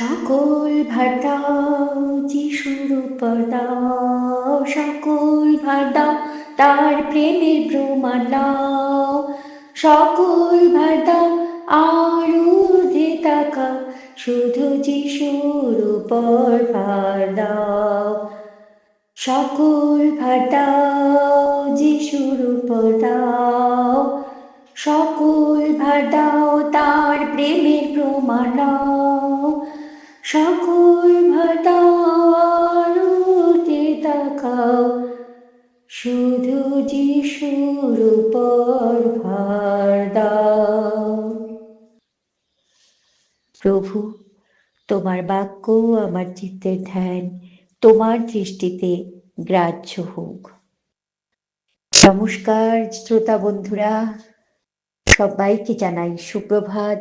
সকল ভার দাও যিশুর উপর দাও সকল ভার দাও তার প্রেমের প্রমাণ দাও সকল ভার দাও আর ঊর্ধ্বে তাকাও শুধু যিশুর উপর ভার দাও। সকল ভার দাও যিশুর উপর দাও। সকল ভার দাও তার প্রেমের প্রমাণ দাও সকল ঊর্ধ্বে তাকাও, শুধু যিশুর উপর ভার প্রভু, তোমার বাক্য আমার চিত্তের ধ্যান, তোমার দৃষ্টিতে গ্রাহ্য হোক। নমস্কার শ্রোতা বন্ধুরা, সবাইকে জানাই সুপ্রভাত।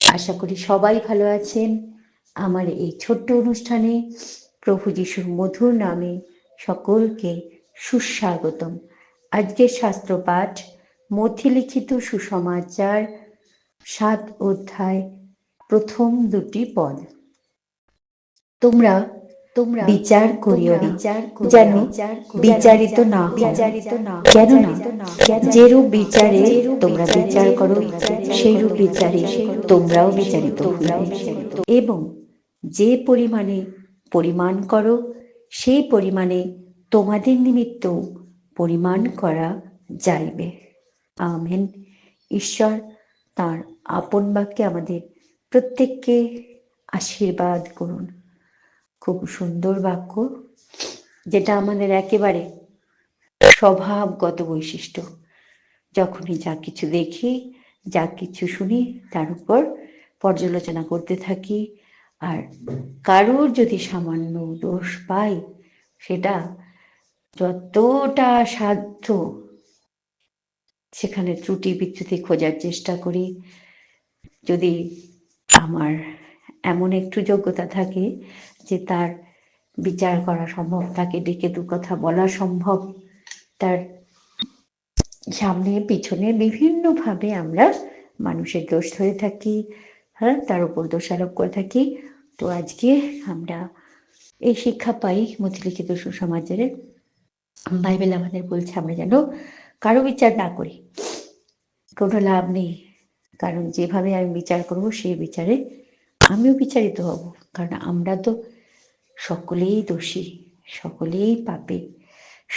আশা করি সবাই ভালো আছেন। আমার এই ছোট্ট অনুষ্ঠানে প্রভু যিশুর মধুর নামে সকলকে সুস্বাগতম। আজকের শাস্ত্র পাঠ মধ্যলিখিত সুসমাচার সাত অধ্যায় প্রথম দুটি পদ। তোমরা তোমরা বিচার করিও বিচার যেন বিচারিত না বিচারিত না কেন না যেরূপ বিচারে তোমরা বিচার করো সেইরূপ বিচারে তোমরাও বিচারিত। এবং যে পরিমাণে পরিমাণ করো, সেই পরিমাণে তোমাদের নিমিত্ত পরিমাণ করা যাইবে। আমেন। ঈশ্বর তার আপন বাক্যে আমাদের প্রত্যেককে আশীর্বাদ করুন। খুব সুন্দর বাক্য, যেটা আমাদের একেবারে স্বভাবগত বৈশিষ্ট্য। যখনই যা কিছু দেখি, যা কিছু শুনি, তার উপর পর্যালোচনা করতে থাকি আর কারোর যদি সামান্য দোষ পাই, সেটা যতটা সাধ্য সেখানে ত্রুটি বিচ্যুতি খোঁজার চেষ্টা করি। যদি আমার এমন একটু যোগ্যতা থাকে যে তার বিচার করা সম্ভব, তাকে ডেকে দু কথা বলা সম্ভব, তার সামনে পিছনে বিভিন্নভাবে আমরা মানুষের দোষ ধরে থাকি হ্যাঁ তার উপর দোষারোপ করে থাকি। তো আজকে আমরা এই শিক্ষা পাই মতিলিখিত সুসমাচারে বাইবেল আমাদের বলছে, আমরা যেন কারও বিচার না করি। কোনো লাভ নেই, কারণ যেভাবে আমি বিচার করব, সেই বিচারে আমিও বিচারিত হব। কারণ আমরা তো সকলেই দোষী, সকলেই পাপে,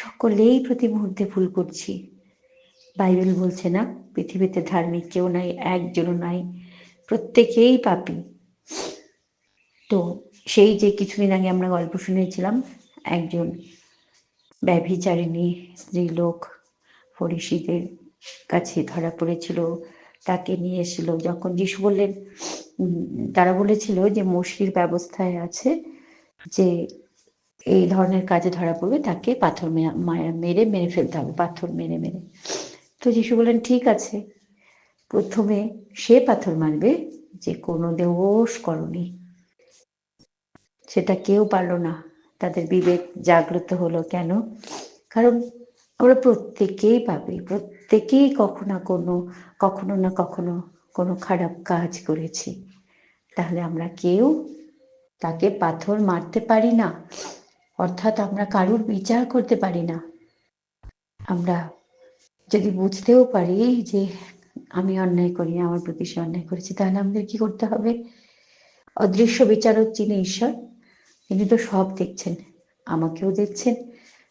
সকলেই প্রতি মুহূর্তে ভুল করছি। বাইবেল বলছে না, পৃথিবীতে ধার্মিক কেউ নাই, একজনও নাই, প্রত্যেকেই পাপী। তো সেই যে কিছুদিন আগে আমরা গল্প শুনেছিলাম, একজন ব্যভিচারিণী স্ত্রীলোক ফরিসিদের কাছে ধরা পড়েছিল। তাকে নিয়ে এসেছিল যখন যিশু বললেন তারা বলেছিল যে মসির ব্যবস্থায় আছে যে এই ধরনের কাজে ধরা পড়বে, তাকে পাথর মেরে মেরে ফেলতে হবে, পাথর মেরে মেরে। তো যিশু বললেন, ঠিক আছে, প্রথমে সে পাথর মারবে, যে কোনো দোষ করনি। সেটা কেউ পারল না। তাদের বিবেক জাগ্রত হলো কেন? কারণ আমরা প্রত্যেকেই পাবি প্রত্যেকেই কখনো না কোনো, কখনো না কখনো কোনো খারাপ কাজ করেছি। তাহলে আমরা কেউ তাকে পাথর মারতে পারি না, অর্থাৎ আমরা কারুর বিচার করতে পারি না। আমরা যদি বুঝতেও পারি যে আমি অন্যায় করি, আমার প্রতি সে অন্যায় করেছি, তাহলে আমাদের কি করতে হবে? অদৃশ্য বিচারক যিনি ঈশ্বর তিনি তো সব দেখছেন, আমাকেও দেখছেন,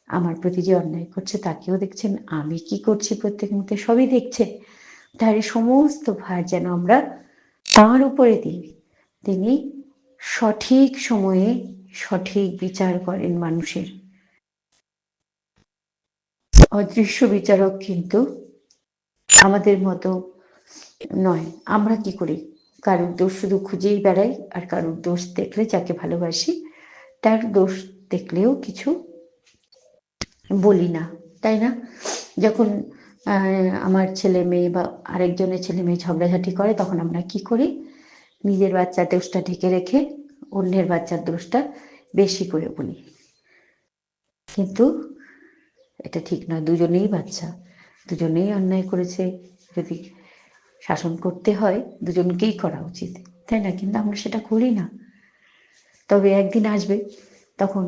আমার প্রতি যে অন্যায় করছে তাকেও দেখছেন, আমি কি করছি প্রত্যেক মুহূর্তে সবই দেখছেন। তার সমস্ত ভার যেন আমরা তার উপরে দিই। তিনি সঠিক সময়ে সঠিক বিচার করেন মানুষের। অদৃশ্য বিচারক কিন্তু আমাদের মতো নয়। আমরা কি করি? কারোর দোষ শুধু খুঁজেই বেড়াই আর কারোর দোষ দেখলে যাকে ভালোবাসি তার দোষ দেখলেও কিছু বলি না তাই না? যখন আমার ছেলে মেয়ে বা আরেকজনের ছেলে মেয়ে ঝগড়াঝাটি করে, তখন আমরা কি করি? নিজের বাচ্চার দোষটা ঢেকে রেখে অন্যের বাচ্চার দোষটা বেশি করে বলি। কিন্তু এটা ঠিক নয় দুজনেই বাচ্চা, দুজনেই অন্যায় করেছে। যদি শাসন করতে হয়, দুজনকেই করা উচিত, তাই না? কিন্তু আমরা সেটা করি না। তবে একদিন আসবে, তখন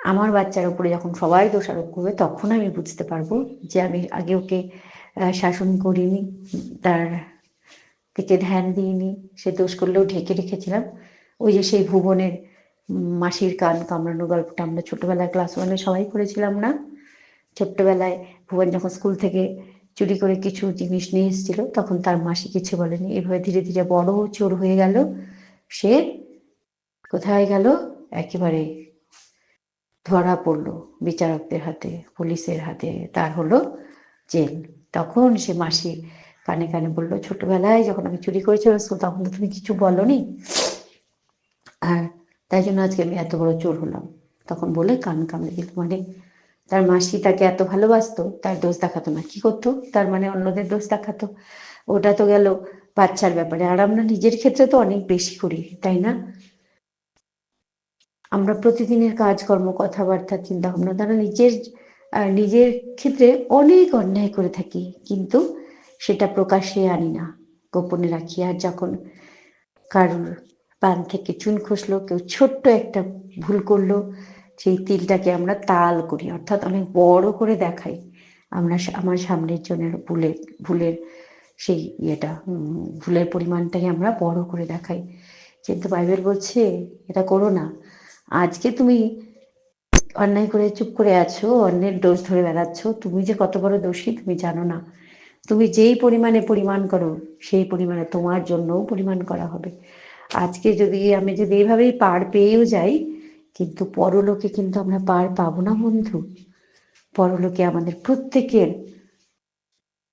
আমার বাচ্চার উপরে যখন সবাই দোষারোপ করবে, তখন আমি বুঝতে পারব যে আমি আগে ওকে শাসন করিনি, তার দিকে ধ্যান দিইনি, সে দোষ করলেও ঢেকে রেখেছিলাম। ওই যে সেই ভুবনের মাসির কান কামড়ানো গল্পটা আমরা ছোটবেলায় ক্লাস ওয়ানে সবাই করেছিলাম না? ছোট্টবেলায় ভুবন যখন স্কুল থেকে চুরি করে কিছু জিনিস নিয়ে এসেছিল, তখন তার মাসি কিছু বলেনি। এভাবে ধীরে ধীরে বড় চোর হয়ে গেল। সে কোথায় গেল? একেবারে ধরা পড়ল বিচারকদের হাতে, পুলিশের হাতে। তার হলো জেল। তখন সে মাসি কানে কানে বলল, ছোটবেলায় যখন আমি চুরি করেছিলাম স্কুল, তখন তো তুমি কিছু বলনি? আর তাই জন্য আজকে আমি এত বড় চোর হলাম। তখন বলে কান কামড়ে দিল। মানে তার মাসি তাকে এত ভালোবাসতো, তার দোষ দেখাতো না। কি করতো? তার মানে অন্যদের দোষ দেখাতো। ওটা তো গেল বাচ্চার ব্যাপারে। আর আমরা নিজের ক্ষেত্রে তো অনেক বেশি করি, তাই না? আমরা প্রতিদিনের কাজকর্ম, কথাবার্তা চিন্তা ভাবনা দ্বারা নিজের নিজের ক্ষেত্রে অনেক অন্যায় করে থাকি, কিন্তু সেটা প্রকাশে আনি না, গোপনে রাখি। আর যখন কারুর পান থেকে চুন খসলো, কেউ ছোট্ট একটা ভুল করল, সেই তিলটাকে আমরা তাল করি, অর্থাৎ অনেক বড় করে দেখাই। আমরা আমার সামনের জনের ভুলের ভুলের সেই ইয়েটা ভুলের পরিমাণটাকে আমরা বড় করে দেখাই। কিন্তু বাইবেল বলছে, এটা করো না। আজকে তুমি অন্যায় করে চুপ করে আছো, অন্যের দোষ ধরে বেড়াচ্ছ, তুমি যে কত বড় দোষী তুমি জানো না। তুমি যেই পরিমাণে পরিমাণ করো, সেই পরিমাণে তোমার জন্যও পরিমাণ করা হবে। আজকে যদি আমি যদি এইভাবেই পার পেয়েও যাই, কিন্তু পরলোকে কিন্তু আমরা পার পাবো না, বন্ধু। পরলোকে আমাদের প্রত্যেকের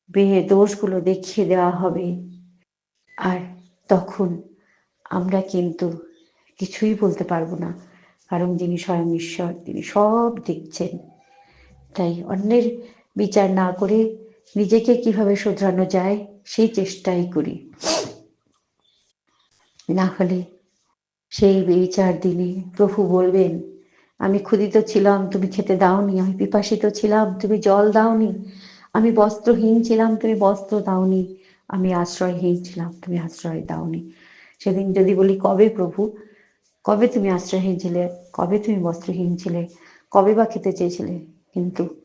বেহে দোষগুলো দেখিয়ে দেওয়া হবে। আর তখন আমরা কিন্তু কিছুই বলতে পারব না। কারণ যিনি স্বয়ং ঈশ্বর, তিনি সব দেখছেন। তাই অন্যের বিচার না করে নিজেকে কীভাবে শোধরানো যায়, সেই চেষ্টাই করি। না হলে সেই বিচার দিনে প্রভু বলবেন, আমি ক্ষুদিত ছিলাম, তুমি খেতে দাওনি, আমি পিপাসিত ছিলাম, তুমি জল দাওনি, আমি বস্ত্রহীন ছিলাম, তুমি বস্ত্র দাওনি, আমি আশ্রয়হীন ছিলাম, তুমি আশ্রয় দাওনি। সেদিন যদি বলি, কবে প্রভু? কবে তুমি আশ্রয়হীন ছিলে? কবে তুমি বস্ত্রহীন ছিলে? কবে বা খেতে চেয়েছিলে? কিন্তু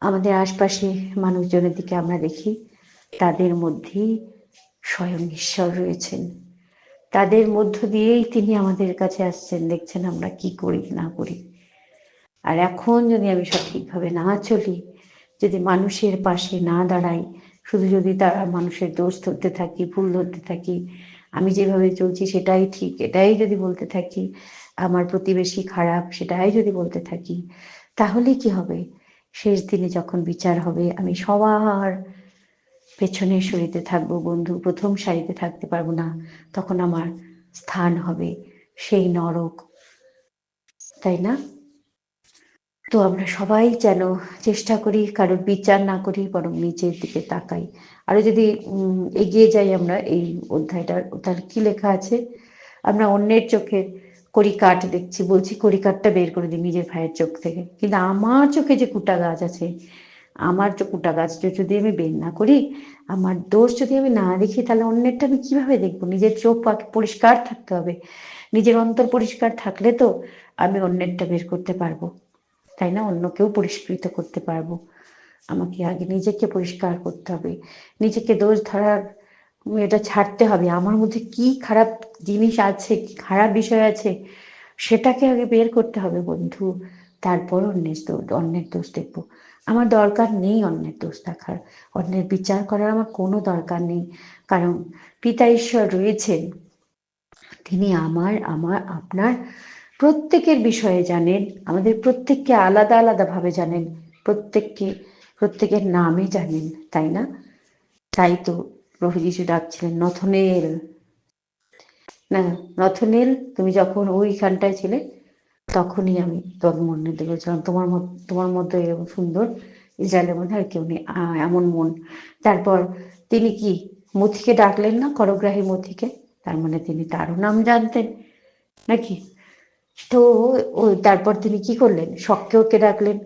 আমাদের আশপাশে মানুষজনের দিকে আমরা দেখি, তাদের মধ্যেই স্বয়ং ঈশ্বর রয়েছেন। তাদের মধ্য দিয়েই তিনি আমাদের কাছে আসছেন, দেখছেন আমরা কি করি না করি। আর এখন যদি আমি সঠিকভাবে না চলি, যদি মানুষের পাশে না দাঁড়াই, শুধু যদি তারা মানুষের দোষ ধরতে থাকি, ভুল ধরতে থাকি আমি যেভাবে চলছি সেটাই ঠিক, এটাই যদি বলতে থাকি, আমার প্রতিবেশী খারাপ সেটাই যদি বলতে থাকি, তাহলে কি হবে? শেষ দিনে যখন বিচার হবে, আমি সবার পেছনে সরিতে থাকব বন্ধু, প্রথম সারিতে থাকতে পারব না, তখন আমার স্থান হবে সেই নরক, তাই না? তো আমরা সবাই যেন চেষ্টা করি, কারোর বিচার না করি, বরং নিচের দিকে তাকাই। আরও যদি এগিয়ে যাই আমরা, এই অধ্যায়টার, তার কি লেখা আছে? আমরা অন্যের চোখে কড়িকাঠ দেখছি, বলছি কড়িকাঠটা বের করে দিই নিজের ভাইয়ের চোখ থেকে। কিন্তু আমার চোখে যে কুটা গাছ আছে, আমার যে কুটা গাছটা যদি আমি বের না করি, আমার দোষ যদি আমি না দেখি, তাহলে অন্যেরটা আমি কীভাবে দেখব? নিজের চোখ পরিষ্কার থাকতে হবে। নিজের অন্তর পরিষ্কার থাকলে তো আমি অন্যেরটা বের করতে পারব। তাই না? অন্যকেও পরিষ্কৃত করতে পারব। আমাকে আগে নিজেকে পরিষ্কার করতে হবে। নিজেকে দোষ ধরার এটা ছাড়তে হবে। আমার মধ্যে কি খারাপ জিনিস আছে, কি খারাপ বিষয় আছে, সেটাকে আগে বের করতে হবে বন্ধু। তারপর অন্যের অন্যের দোষ দেখব। আমার দরকার নেই অন্যের দোষ দেখার। অন্যের বিচার করার আমার কোনো দরকার নেই। কারণ পিতা ঈশ্বর রয়েছেন। তিনি আমার আমার, আপনার প্রত্যেকের বিষয়ে জানেন, আমাদের প্রত্যেককে আলাদা আলাদা ভাবে জানেন, প্রত্যেককে, প্রত্যেকের নামে জানেন, তাই না? তাই তো প্রভু যিশু ডাকছিলেন, নথনেল। না, নথনেল, তুমি যখন ওইখানটায় ছিলে, তখনই আমি তোর মনে দেখেছিলাম তোমার তোমার মধ্যে এরকম সুন্দর ইসরায়েলের মধ্যে আর কেউ নেই এমন মন। তারপর তিনি কি মথিকে ডাকলেন না, করগ্রাহী মথিকে তার মানে তিনি তারও নাম জানতেন, নাকি? তো তারপর তিনি কি করলেন? শখকেওকে ডাকলেন?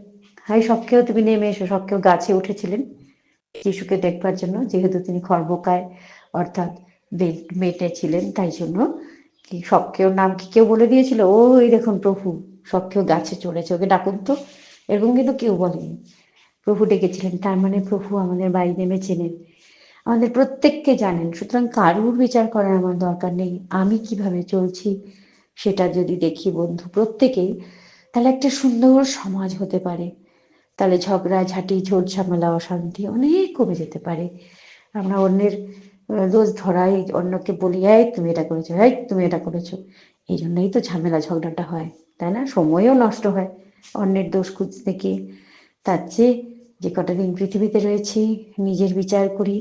হাই শখকেও তুমি নেমে এসো শখকেও গাছে উঠেছিলেন যিশুকে দেখবার জন্য, যেহেতু তিনি খর্বকায় অর্থাৎ মেটে ছিলেন, তাই জন্য কি সবকেও নাম কি কেউ বলে দিয়েছিল? ওই দেখুন প্রভু, সবকেও গাছে চড়েছে, ওকে ডাকুন তো। এরকম কিন্তু কেউ বলেনি। প্রভু ডেকেছিলেন, তার মানে প্রভু আমাদের বাড়ি নেমে চেনেন আমাদের প্রত্যেককে জানেন, সুতরাং কারুর বিচার করার আমার দরকার নেই। আমি কীভাবে চলছি? সেটা যদি দেখি বন্ধু প্রত্যেকেই, তাহলে একটা সুন্দর সমাজ হতে পারে। তাহলে ঝগড়া, ঝাঁটি, ঝোট, ঝামেলা, অশান্তি অনেক কমে যেতে পারে। আমরা অন্যের দোষ ধরাই, অন্যকে বলি, এই তুমি এটা করেছ, এই তুমি এটা করেছ। এই জন্যই তো ঝামেলা, ঝগড়াটা হয়, তাই না? সময়ও নষ্ট হয়, অন্যের দোষ খুঁজতে গিয়ে। তার চেয়ে যে কটা দিন পৃথিবীতে রয়েছি, নিজের বিচার করি,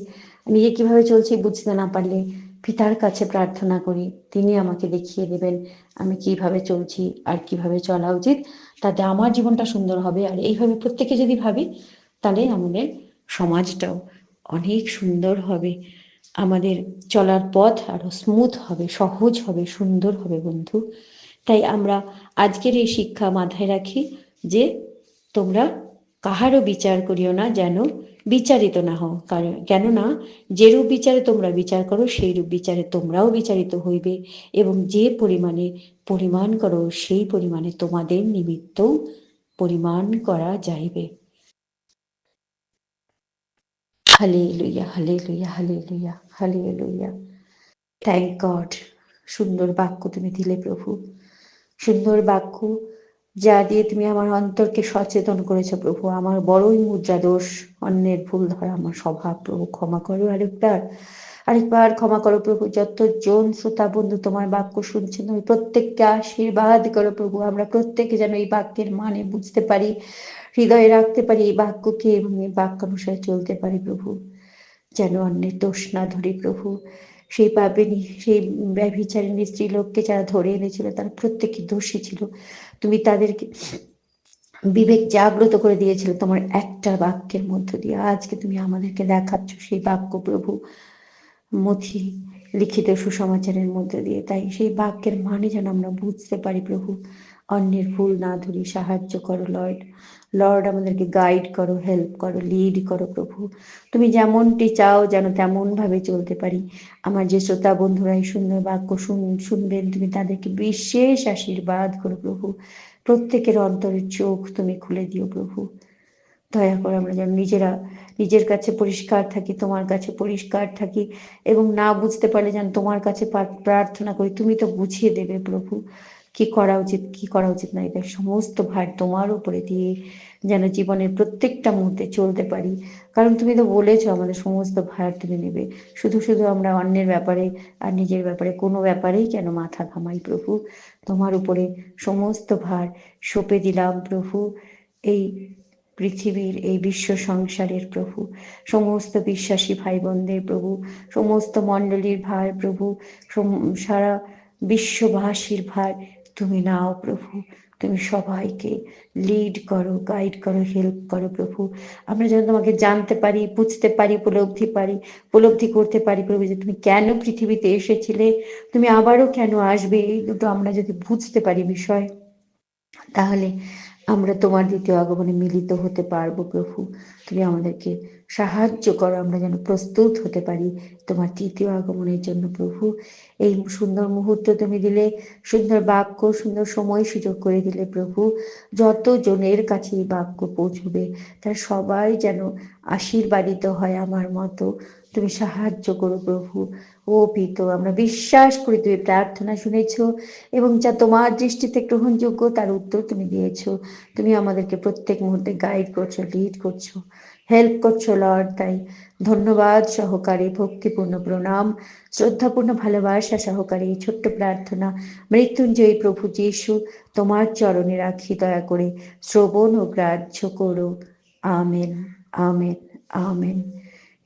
নিজে কীভাবে চলছি বুঝতে না পারলে পিতার কাছে প্রার্থনা করি, তিনি আমাকে দেখিয়ে দেবেন আমি কীভাবে চলছি আর কীভাবে চলা উচিত, তাতে আমার জীবনটা সুন্দর হবে। আর এইভাবে প্রত্যেকে যদি ভাবি, তাহলে আমাদের সমাজটাও অনেক সুন্দর হবে। আমাদের চলার পথ আরও স্মুথ হবে, সহজ হবে, সুন্দর হবে বন্ধু। তাই আমরা আজকের এই শিক্ষা মাথায় রাখি যে তোমরা কাহারও বিচার করিও না যেন বিচারিত না হও। কারণ, কেননা, যেরূপ বিচারে তোমরা বিচার করো সেই রূপ বিচারে তোমরাও বিচারিত হইবে এবং যে পরিমাণে পরিমাণ করো, সেই পরিমাণে তোমাদের নিমিত্ত পরিমাণ করা যাইবে। হালে লইয়া হালে লইয়া হালে লইয়া হালে লইয়া থ্যাংক গড সুন্দর বাক্য তুমি দিলে প্রভু। সুন্দর বাক্য যা দিয়ে তুমি আমার অন্তরকে সচেতন করেছ, প্রভু। আমার বড়ই মুদ্রা দোষ, অন্যের ভুল ধরা আমার স্বভাব। প্রভু, ক্ষমা করো আরেকবার আরেকবার ক্ষমা করো প্রভু। যতজন শ্রোতা বন্ধু তোমার বাক্য শুনছেন ওই প্রত্যেককে আশীর্বাদ করো প্রভু। আমরা প্রত্যেকে যেন এই বাক্যের মানে বুঝতে পারি, হৃদয়ে রাখতে পারি, এই বাক্যকে এবং এই বাক্য অনুসারে চলতে পারি প্রভু। যেন অন্যের দোষ না ধরি প্রভু। সেই পাবেনি সেই ব্যভিচারিণী স্ত্রীলোককে যারা ধরে এনেছিল, তারা প্রত্যেকে দোষী ছিল। তুমি তাদেরকে বিবেক জাগ্রত করে দিয়েছিল তোমার একটা বাক্যের মধ্য দিয়ে। আজকে তুমি আমাদেরকে দেখাচ্ছ সেই বাক্য প্রভু মথি লিখিত সুসমাচারের মধ্য দিয়ে। তাই সেই বাক্যের মানে যেন আমরা বুঝতে পারি প্রভু, অন্যের ভুল না ধরি সাহায্য করো লর্ড। লর্ড আমাদেরকে গাইড করো হেল্প করো লিড করো প্রভু। তুমি যেমনটি চাও যেন তেমন ভাবে চলতে পারি। আমার যে শ্রোতা বন্ধুরা এই সুন্দর বাক্য শুন, শুনবেন, তুমি তাদেরকে বিশেষ আশীর্বাদ করো প্রভু। প্রত্যেকের অন্তরের চোখ তুমি খুলে দিও প্রভু। দয়া করে আমরা যেন নিজেরা, নিজের কাছে পরিষ্কার থাকি, তোমার কাছে পরিষ্কার থাকি এবং না বুঝতে পারলে যেন তোমার কাছে প্রার্থনা করি, তুমি তো বুঝিয়ে দেবে প্রভু। কি করা উচিত, কি করা উচিত না এটা সমস্ত ভার তোমার উপরে দিয়ে যেন জীবনের প্রত্যেকটা মুহূর্তে চলতে পারি। কারণ তুমি তো বলেছ আমাদের সমস্ত ভার তুমি নেবে। শুধু শুধু আমরা অন্যের ব্যাপারে আর নিজের ব্যাপারে কোনো ব্যাপারেই কেন মাথা ঘামাই প্রভু? তোমার উপরে সমস্ত ভার সঁপে দিলাম প্রভু। এই পৃথিবীর, এই বিশ্ব সংসারের প্রভু। সমস্ত বিশ্বাসী ভাই বোনদের প্রভু। সমস্ত মণ্ডলীর ভার প্রভু। সারা বিশ্ববাসীর ভার তুমি নাও প্রভু। তুমি সবাইকে লিড করো গাইড করো হেল্প করো প্রভু। আমরা যেন তোমাকে জানতে পারি, বুঝতে পারি, উপলব্ধি পারি, উপলব্ধি করতে পারি প্রভু যে তুমি কেন পৃথিবীতে এসেছিলে, তুমি আবারও কেন আসবে, এই দুটো আমরা যদি বুঝতে পারি বিষয়, তাহলে আমরা তোমার দ্বিতীয় আগমনে মিলিত হতে পারব, প্রভু। তুমি আমাদেরকে সাহায্য করো, আমরা যেন প্রস্তুত হতে পারি তোমার তৃতীয় আগমনের জন্য, প্রভু। এই সুন্দর মুহূর্ত তুমি দিলে, সুন্দর বাক্য, সুন্দর সময় সুযোগ করে দিলে, প্রভু। যত জনের কাছে এই বাক্য পৌঁছবে, তারা সবাই যেন আশীর্বাদিত হয় আমার মতো। তুমি সাহায্য করো, প্রভু। ও পিত আমরা বিশ্বাস করি তুমি প্রার্থনা শুনেছ এবং যা তোমার দৃষ্টিতে গ্রহণযোগ্য তার উত্তর তুমি দিয়েছ। তুমি আমাদেরকে প্রত্যেক মুহূর্তে গাইড করছ লিড করছ হেল্প করছ লর্ড তাই ধন্যবাদ সহকারে, ভক্তিপূর্ণ প্রণাম, শ্রদ্ধাপূর্ণ ভালোবাসা সহকারী ছোট্ট প্রার্থনা, মৃত্যুঞ্জয়ী প্রভু যিশু, তোমার চরণে রাখি দয়া করে, শ্রবণ ও গ্রাহ্য করো। Amen amen amen.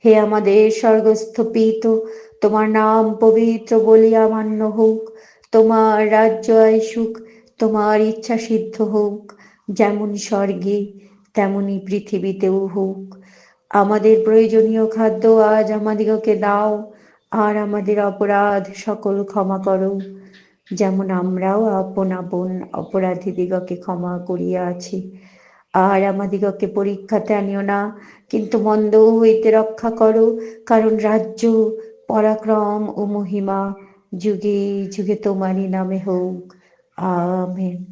হে আমাদের স্বর্গস্থ পিত তোমার নাম পবিত্র বলিয়া মান্য হোক, তোমার রাজ্য সুখ, তোমার ইচ্ছা সিদ্ধ হোক, যেমন স্বর্গে, তেমনি পৃথিবীতেও হোক। আমাদের প্রয়োজনীয় খাদ্য আজ আমাদিগকে দাও, আর আমাদের অপরাধ সকল ক্ষমা করো। যেমন আমরাও আপন আপন অপরাধীদিগকে ক্ষমা করিয়া আছি আর আমাদিগকে পরীক্ষাতে আনিও না, কিন্তু মন্দ হইতে রক্ষা করো, কারণ রাজ্য, পরাক্রম ও মহিমা যুগে যুগে তোমারই নামে হোক। আমেন।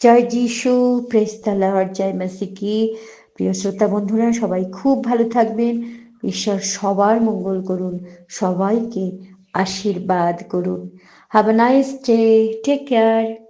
জয় যিশু প্রেস্তলার জয় মাসিকি। প্রিয় শ্রোতা বন্ধুরা, সবাই খুব ভালো থাকবেন। ঈশ্বর সবার মঙ্গল করুন, সবাইকে আশীর্বাদ করুন। Have nice day take care